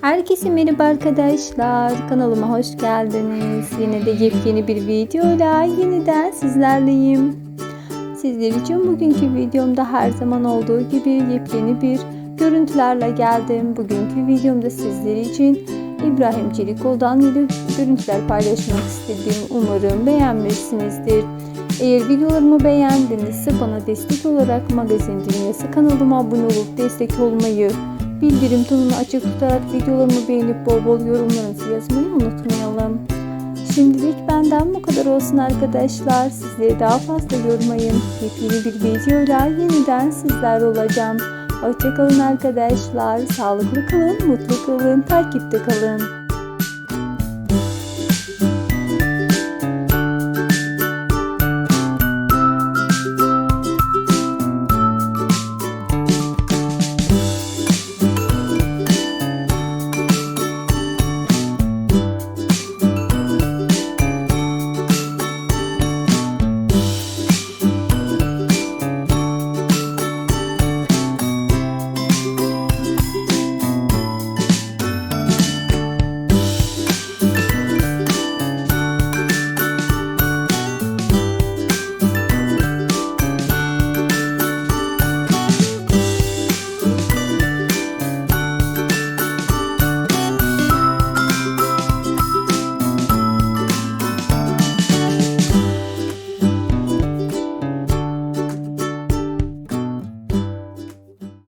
Herkese merhaba arkadaşlar. Kanalıma hoş geldiniz. Yine de yepyeni bir videoyla yeniden sizlerleyim. Sizler için bugünkü videomda her zaman olduğu gibi yepyeni bir görüntülerle geldim. Bugünkü videomda sizler için İbrahim Çelikoğlu'dan yeni görüntüler paylaşmak istedim. Umarım beğenmişsinizdir. Eğer videolarımı beğendinizse bana destek olarak Magazin Dünyası kanalıma abone olup destek olmayı, bildirim tonunu açık tutarak videolarımı beğenip bol bol yorumlarınızı yazmayı unutmayalım. Şimdilik benden bu kadar olsun arkadaşlar. Sizleri daha fazla yormayın. Yepyeni bir videoyla yeniden sizler olacağım. Hoşçakalın arkadaşlar. Sağlıklı kalın, mutlu kalın, takipte kalın.